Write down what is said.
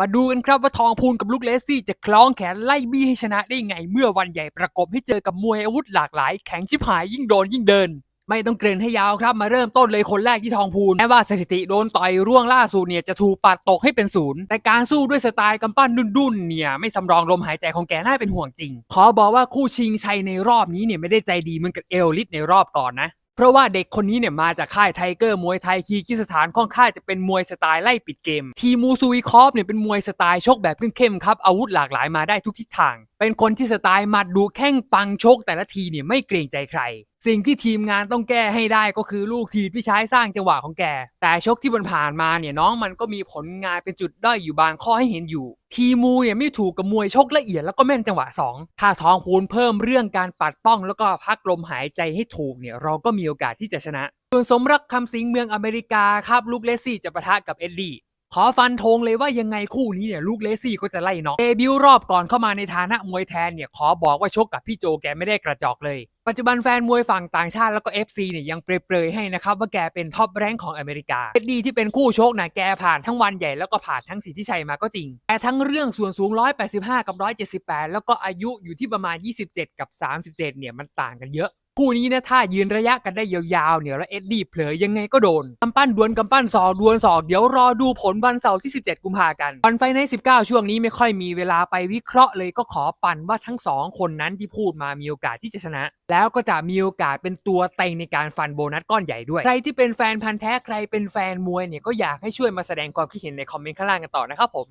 มาดูกันครับว่าทองพูนกับลูกเลสซี่จะคล้องแขนไล่บี้ให้ชนะได้ไง เมื่อวันใหญ่ประกบให้เจอกับมวยอาวุธหลากหลาย แข็งชิบหายยิ่งโดนยิ่งเดิน ไม่ต้องเกรงให้ยาวครับมาเริ่มต้นเลยคนแรกที่ทองพูนแม้ว่าสถิติโดนต่อยร่วงล่าสุดเนี่ยจะถูกปัดตกให้เป็นศูนย์แต่การสู้ด้วยสไตล์กำปั้นดุนๆเนี่ยไม่สำรองลมหายใจของแกน่าเป็นห่วงจริง ขอบอกว่าคู่ชิงชัยในรอบนี้เนี่ยไม่ได้ใจดีเหมือนกับเอลลิสในรอบก่อนนะ เพราะว่าเด็กคนนี้เนี่ยมาจากค่ายไทเกอร์มวยไทยคีกิสถานค่อนข้างจะเป็นมวยสไตล์ไล่ปิดเกม ทีมูซูอิคอฟเนี่ยเป็นมวยสไตล์ชกแบบเข้มๆครับอาวุธหลากหลายมาได้ทุกทิศทาง เป็นคนที่สไตล์มัดดูแข้งปังชกแต่ละทีเนี่ยไม่เกรงใจใคร สิ่งที่ทีมงานต้องแก้ให้ได้ก็คือลูกทีมที่ใช้สร้างจังหวะของแก แต่ชกที่มันผ่านมาเนี่ยน้องมันก็มีผลงานเป็นจุดด้อยอยู่บางข้อให้เห็นอยู่ ทีมูเนี่ยไม่ถูกกับมวยชกละเอียดแล้วก็แม่นจังหวะ 2 ถ้าทองพูนเพิ่มเรื่องการปัดป้องแล้วก็พักลมหายใจให้ถูกเนี่ยเราก็มีโอกาสที่จะชนะ ส่วนสมรักคำสิงเมืองอเมริกาครับลูกเลสซี่จะปะทะกับเอ็ดดี้ ขอฟันธงเลยว่ายังไงคู่นี้เนี่ยลูกเลซี่ก็จะไล่น็อกเดบิวรอบก่อนเข้ามาในฐานะมวยแทนเนี่ยขอบอกว่าชกกับพี่โจแกไม่ได้กระจอกเลย ปัจจุบันแฟนมวยฝั่งต่างชาติแล้วก็ FC เนี่ยยังเปรยๆให้นะครับว่าแกเป็นท็อปแรงค์ของอเมริกาเอ็ดดี้ที่เป็นคู่ชกนะแกผ่านทั้งวันใหญ่แล้วก็ผ่านทั้งสิทธิชัยมาก็จริง แต่ทั้งเรื่องส่วนสูง 185 กับ 178 แล้วก็อายุอยู่ที่ประมาณ 27 กับ 37 เนี่ยมันต่างกันเยอะ คู่นี้นะถ้ายืนระยะกันได้ยาวๆเนี่ยแล้วเอ็ดดี้เผลอยังไงก็โดนกำปั้นดวลกำปั้นศอกดวลศอกเดี๋ยวรอดูผลวันเสาร์ที่ 17 กุมภากันวันไฟใน 19 ช่วงนี้ไม่ค่อยมีเวลาไปวิเคราะห์เลยก็ขอปั่นว่าทั้งสองคนนั้นที่พูดมามีโอกาสที่จะชนะ แล้วก็จะมีโอกาสเป็นตัวเต็งในการฟันโบนัสก้อนใหญ่ด้วย ใครที่เป็นแฟนพันธ์แท้ใครเป็นแฟนมวยเนี่ยก็อยากให้ช่วยมาแสดงความคิดเห็นในคอมเมนต์ข้างล่างกันต่อนะครับผม